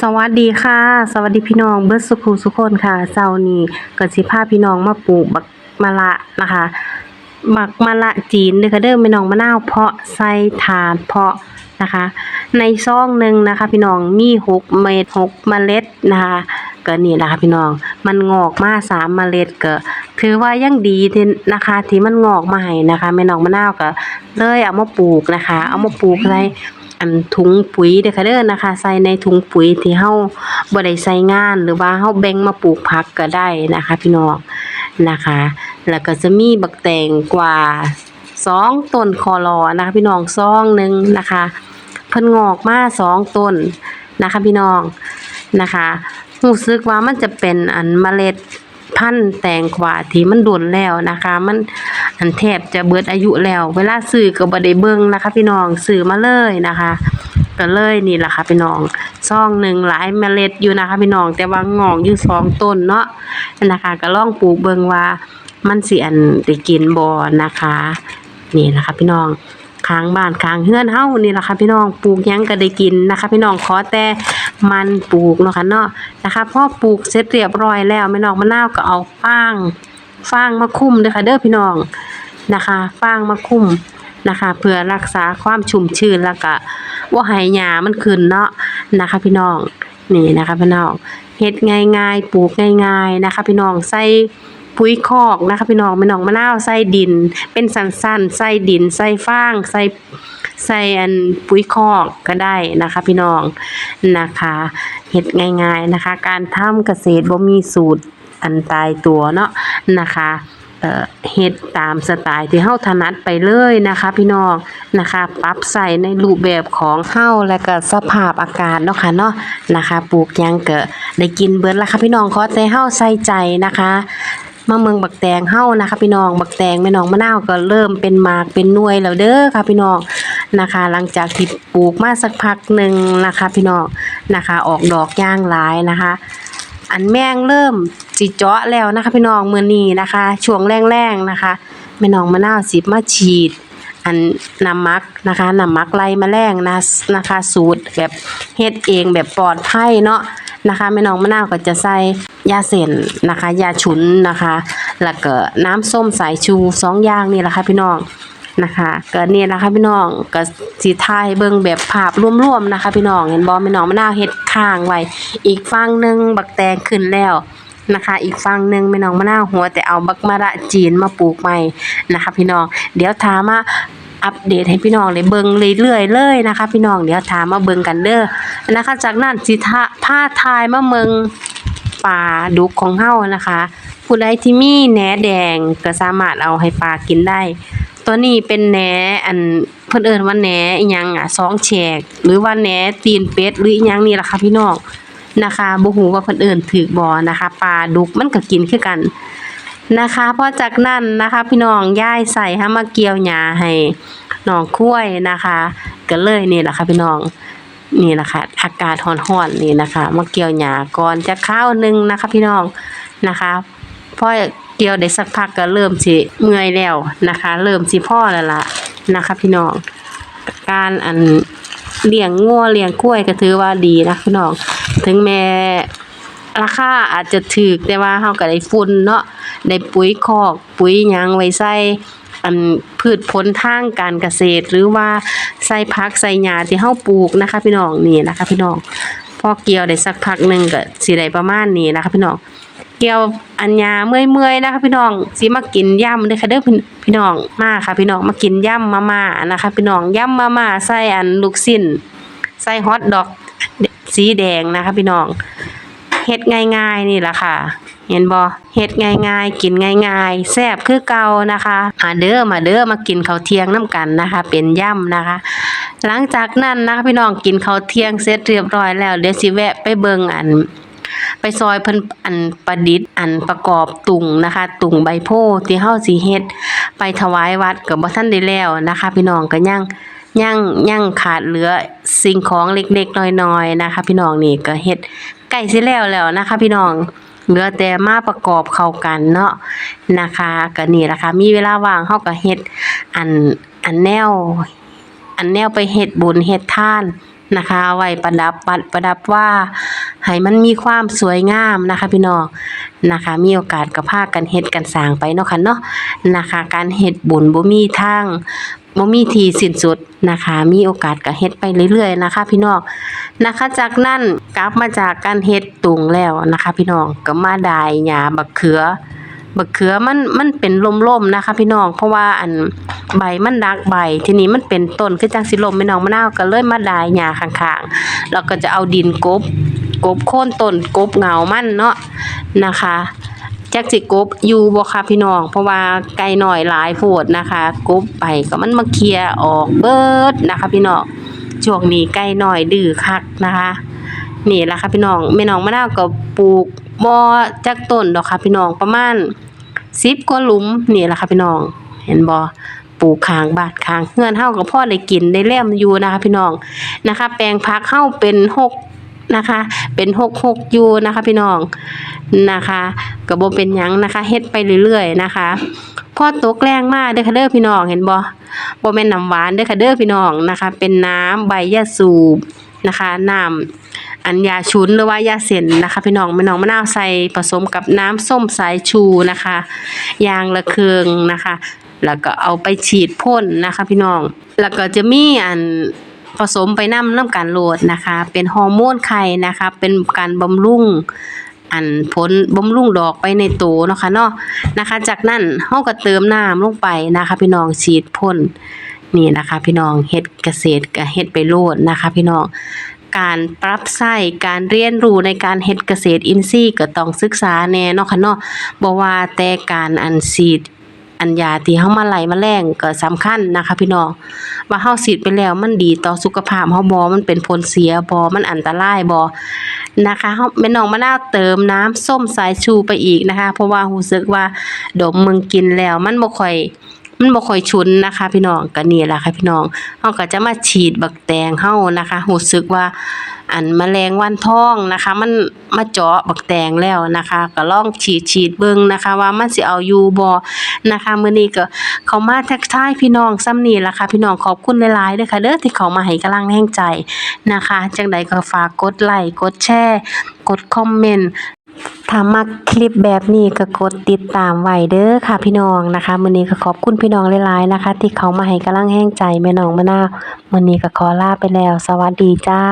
สวัสดีค่ะ สวัสดีพี่น้องเบิร์ดสุขุสุคนค่ะเช้านี้ก็สิพาพี่น้องมาปลูกบักมะละนะคะบักมะละจีนเด้อค่ะเด้อพี่น้องมะนาวเพาะใส่ถาดเพาะนะคะ ในซองหนึ่งนะคะ พี่น้องมี6เม็ด6เมล็ดนะคะก็นี่แหละค่ะพี่น้องมันงอกมาสามเมล็ดก็ถือว่ายังดีที่นะคะที่มันงอกมาให้นะคะแม่น้องมะนาวก็เลยเอามาปลูกนะคะ เอามาปลูกใน อันถุงปุ๋ยเด้อค่ะเด้อนะคะ ใส่ในถุงปุ๋ยที่เฮาบ่ได้ใส่งานหรือว่าเฮาแบ่งมาปลูกผักก็ได้นะคะ พี่น้องนะคะ แล้วก็จะมีบักแตงกว่าสองต้นคอรอนะคะพี่น้องซองหนึ่งนะคะเพิ่นงอกมาสองต้นนะคะ พี่น้องนะคะรู้สึกว่ามันจะเป็นอันเมล็ด พันแตงกวาที่มันโดนแล้วนะคะ มันอันแทบจะเบิดอายุแล้ว เวลาซื้อก็บ่ได้เบิ่งนะคะ พี่น้องซื้อมาเลยนะคะก็เลยนี่แหละค่ะพี่น้องซองหนึ่งหลายเมล็ดอยู่นะคะพี่น้องแต่ว่างอกอยู่สองต้นเนาะนะคะ ก็ลองปลูกเบิ่งว่ามันสิอันได้กินบ่นะคะ นี่แหละค่ะพี่น้อง ค้างบ้านค้างเฮือนเฮ้านี่แหละค่ะพี่น้องปลูกยังก็ได้กินนะคะ พี่น้องขอแต่มันปลูกเนาะค่ะเนาะนะคะพอปลูกเสร็จเรียบร้อยแล้วแม่น้องมะนาวก็เอาฟางฟางมาคุ้มเด้อค่ะเด้อพี่น้องนะคะฟางมาคุ้มนะคะ เพื่อรักษาความชุ่มชื้นแล้วก็ว่าให้หญ้ามันขึ้นเนาะนะคะ พี่น้องนี่นะคะพี่น้องเฮ็ดง่ายๆ ปลูกง่าย ๆนะคะ พี่น้องใส่ ปุ๋ยคอกนะคะพี่น้องแม่น้องมะนาวใส่ดิน เป็นสั้นๆใส่ดินใส่ฟางใส่ใส่อันปุ๋ยคอกก็ได้นะคะ พี่น้องนะคะเฮ็ดง่าย ๆนะคะ การทำเกษตรบ่มีสูตรอันตายตัวเนาะนะคะเออเฮ็ดตามสไตล์ที่เฮาถนัดไปเลยนะคะ พี่น้องนะคะปรับใส่ในรูปแบบของเฮาและก็สภาพอากาศเนาะค่ะเนาะนะคะ ปลูกยังเก็ได้กินเบิดละค่ะพี่น้องขอแต่เฮาใส่ใจนะคะ มาเมืองบักแตงเฮานะคะ พี่น้องบักแตงแม่น้องมะนาวก็เริ่มเป็นหมากเป็นน่วยแล้วเด้อค่ะพี่น้องนะคะ หลังจากที่ปลูกมาสักพักหนึ่งนะคะ พี่น้องนะคะ ออกดอกย่างหลายนะคะ อันแมงเริ่มสิเจาะแล้วนะคะ พี่น้องเมื้อนี้นะคะช่วงแรงๆนะคะแม่น้องมะนาวสิมาฉีดอันน้ำมักนะคะน้ำมักไล่แมลงนะนะคะ สูตรแบบเฮ็ดเองแบบปลอดภัยเนาะ นะคะแม่น้องมะนาวก็จะใส่ยาเส้นนะคะ ยาฉุนนะคะ แล้วก็น้ำส้มสายชูสองอย่างนี่แหละค่ะพี่น้องนะคะก็เนี่ยนะคะพี่น้องก็สิถ่ายเบิ่งแบบภาพรวมๆนะคะ พี่น้องเห็นบ่แม่น้องมะนาวเฮ็ดข้างไว้อีกฝั่งหนึงบักแตงขึ้นแล้วนะคะ อีกฝั่งหนึ่งแม่น้องมะนาวหัวแต่เอาบักมะระจีนมาปลูกใหม่นะคะ พี่น้องเดี๋ยวถามมา อัปเดตให้พี่น้องได้เบิ่งเรื่อยๆเลยนะคะ พี่น้องเดี๋ยวถามมาเบิ่งกันเด้อนะคะ จากนั้นสิทาพาทายมาเมืองป่าดุกของเฮานะคะ ผู้ใดที่มีแหนแดงก็สามารถเอาให้ปลากินได้ ตัวนี้เป็นแหนอันเพิ่นเอิ้นว่าแหนอีหยังอะสองแฉก หรือว่าแหนตีนเป็ดหรืออีหยังนี่ล่ะค่ะพี่น้องนะคะบ่ฮู้ว่าเพิ่นเอิ้นถูกบ่นะคะปลาดุกมันก็กินคือกัน นะคะพอจากนั้นนะคะ พี่น้องย่ายใส่ให้มาเกี่ยวหญ้าให้น้องคุ้ยนะคะ ก็เลยนี่แหละค่ะพี่น้องนี่แหละค่ะอากาศร้อนๆนี่นะคะมาเกี่ยวหญ้าก่อนจะข้าวนึงนะคะ พี่น้องนะคะพอเกี่ยวได้สักพักก็เริ่มสิเมื่อยแล้วนะคะ เริ่มสิพ่อแล้วล่ะนะคะ พี่น้องการอันเลี้ยงงัวเลี้ยงกล้วยก็ถือว่าดีนะพี่น้อง ถึงแม้ ราคาอาจจะถูกแต่ว่าเฮาก็ได้ฝุ่นเนาะได้ปุ๋ยคอกปุ๋ยหยังไว้ใส่อันพืชผลทางการเกษตร หรือว่าใส่ผักใส่หญ้าที่เฮาปลูกนะคะ พี่น้องนี่นะคะ พี่น้องพอเกี่ยวได้สักพักหนึ่งก็สิได้ประมาณนี้นะคะ พี่น้องเกี่ยวอันหญ้าเมื่อยๆนะคะ พี่น้องสิมากินย่ำเด้ค่ะเด้อพี่พี่น้องมาค่ะ พี่น้องมากินย่ำมาม่านะคะ พี่น้องย่ำมาม่าใส่อันลูกชิ้นใส่ฮอทดอกสีแดงนะคะ พี่น้อง เฮ็ดง่ายๆนี่แหละค่ะ เห็นบ่เฮ็ดง่ายๆ กินง่ายๆแซ่บคือเก่านะคะมาเด้อมาเด้อมากินข้าวเที่ยงน้ำกันนะคะ เป็นย่ำนะคะ หลังจากนั้นนะคะพี่น้องกินข้าวเที่ยงเสร็จเรียบร้อยแล้วเดี๋ยวสิแวะไปเบิ่งอันไปซอยเพิ่นอันประดิษฐ์อันประกอบตุงนะคะ ตุงใบโพธิ์ที่เฮาสิเฮ็ด ไปถวายวัดก็บ่ทันได้แล้วนะคะ พี่น้องก็ยังยังยังขาดเหลือสิ่งของเล็กๆน้อยๆนะคะ พี่น้องนี่ก็เฮ็ด ใกล้สิแล้วแล้วนะคะ พี่น้องเหลือแต่มาประกอบเข้ากันเนาะนะคะก็นี่ละค่ะมีเวลาว่างเฮาก็เฮ็ดอันอันแนว อันแนวไปเฮ็ดบุญเฮ็ดท่านนะคะไว้ประดับปัดประดับว่าให้มันมีความสวยงามนะคะ พี่น้องนะคะ มีโอกาสก็พากันเฮ็ดกันสร้างไปเนาะค่ะเนาะนะคะ การเฮ็ดบุญบ่มีทางบ่มีที่สิ้นสุดนะคะ มีโอกาสก็เฮ็ดไปเรื่อยๆนะคะ พี่น้อง นะคะ จากนั้นกลับมาจากการเฮ็ดตุงแล้วนะคะ พี่น้องก็มาดายหญ้าบักเขือบักเขือมันมันเป็นล่มๆนะคะ พี่น้องเพราะว่าอันใบมันดักใบ ทีนี้มันเป็นต้นคือจังสิลมพี่น้องมะนาวก็เลยมาดายหญ้าข้างๆแล้วก็จะเอาดินกบกบโค่นต้นกบเหงามันเนาะนะคะจักสิกบอยู่บ่ค่ะพี่น้อง เพราะว่าไก่น้อยหลายโพดนะคะ กบไปก็มันมาเคลียออกเบิดนะคะ พี่น้อง ช่วงนี้ไก่น้อยดื้อคักนะคะ นี่ละค่ะพี่น้องแม่น้องมะนาวก็ปลูกบ่จักต้นดอกค่ะพี่น้องประมาณ10กว่าหลุมนี่ละค่ะพี่น้อง เห็นบ่ปลูกข้างบ้านข้างเฮือนเฮาก็พอได้กินได้แลมอยู่นะคะ พี่น้องนะคะ แปลงผักเฮาเป็นหกนะคะ เป็นหกหกอยู่นะคะ พี่น้องนะคะก็บ่เป็นยังนะคะเฮ็ดไปเรื่อยๆนะคะ อตกแรงมากเด้อค่ะเด้อพี่น้องเห็นบ่บ่แม่นน้ำหวานเด้อค่ะเด้อพี่น้องนะคะ เป็นน้ำใบยาสูบนะคะน้ำอันยาชุนหรือว่ายาเส้นนะคะ พี่น้องแม่น้องมะนาวใส่ผสมกับน้ำส้มสายชูนะคะยางละเคืองนะคะ แล้วก็เอาไปฉีดพ่นนะคะ พี่น้อง แล้วก็จะมีอันผสมไปน้ำน้ำการโหลดนะคะ เป็นฮอร์โมนไข่นะคะ เป็นการบำรุง อันผลบ่มรุ่งดอกไปในตัวเนาะค่ะเนาะนะคะ จากนั้นเฮาก็เติมน้ำลงไปนะคะ พี่น้องฉีดพ่นนี่นะคะ พี่น้องเฮ็ดเกษตรก็เฮ็ดไปโลดนะคะ พี่น้องการปรับใช้การเรียนรู้ในการเฮ็ดเกษตรอินทรีย์ก็ต้องศึกษาแน่เนาะค่ะเนาะบ่ว่าแต่การอันฉีด อันยาที่เฮามาไล่แรงก็สำคัญนะคะพี่น้องว่าเฮาฉีดไปแล้วมันดีต่อสุขภาพเฮาบ่มันเป็นผลเสียบ่มันอันตรายบ่นะคะเฮาแม่น้องมะนาวเติมน้ำส้มสายชูไปอีกนะคะ เพราะว่ารู้สึกว่าดมมึงกินแล้วมันบ่ค่อย มันบ่ค่อยชุนนะคะ พี่น้องก็นี่แหละค่ะพี่น้องเฮาก็จะมาฉีดบักแตงเฮานะคะรู้สึกว่าอันแมลงวันทองนะคะ มันมาเจาะบักแตงแล้วนะคะ ก็ลองฉีดฉีดเบิ่งนะคะ ว่ามันสิเอาอยู่บ่นะคะมื้อนี้ก็เขามาทักทายพี่น้องซ้ำนี้ล่ะค่ะพี่น้องขอบคุณหลายๆเด้อค่ะเด้อที่เขามาให้กำลังแรงใจนะคะจังใดก็ฝากกดไลค์กดแชร์ กดคอมเมนต์ ถ้ามักคลิปแบบนี้ก็กดติดตามไว้เด้อค่ะพี่น้องนะคะมื้อนี้ก็ขอบคุณพี่น้องหลายๆนะคะ ที่เขามาให้กำลังแห้งใจแม่น้องมะนาวมื้อนี้ก็ขอลาไปแล้ว สวัสดีจ้า